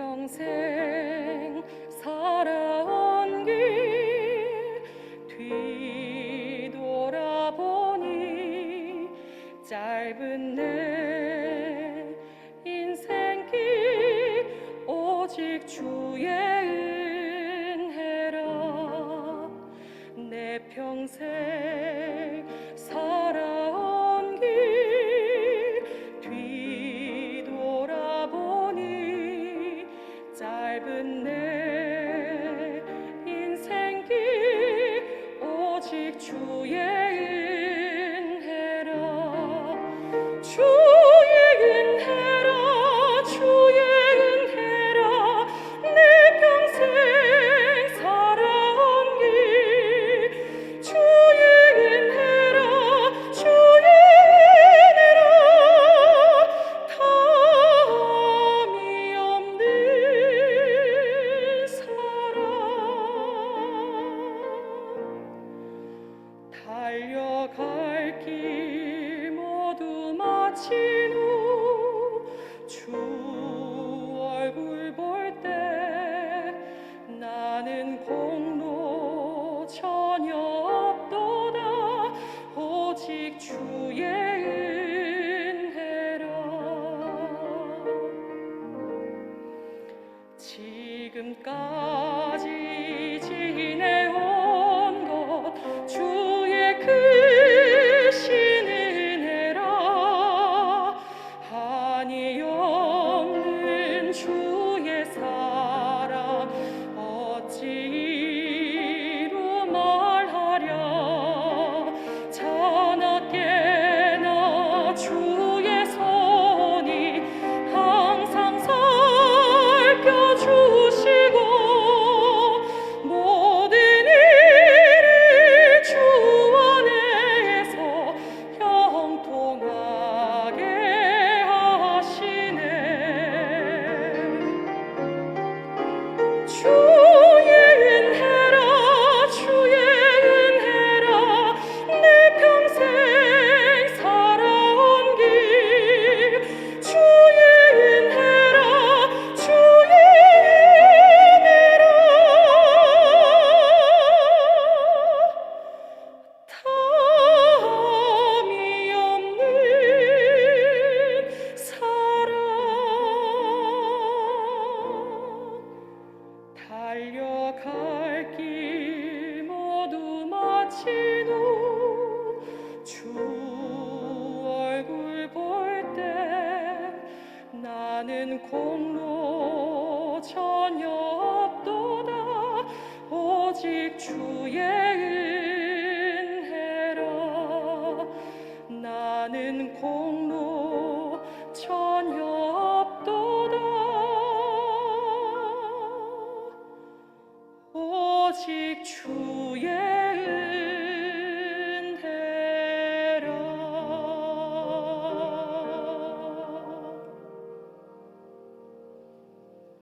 평생 살아온 길 뒤돌아보니 짧은 내 인생길 오직 주의 오직 달려갈 길 모두 마친 후 주 얼굴 볼 때 나는 공로 전혀 없도다. 오직 주의 지금까지 달려갈 길 모두 마친 후 주 얼굴 볼 때 나는 공로 전혀 없도다. 오직 주의 은혜라. 나는 공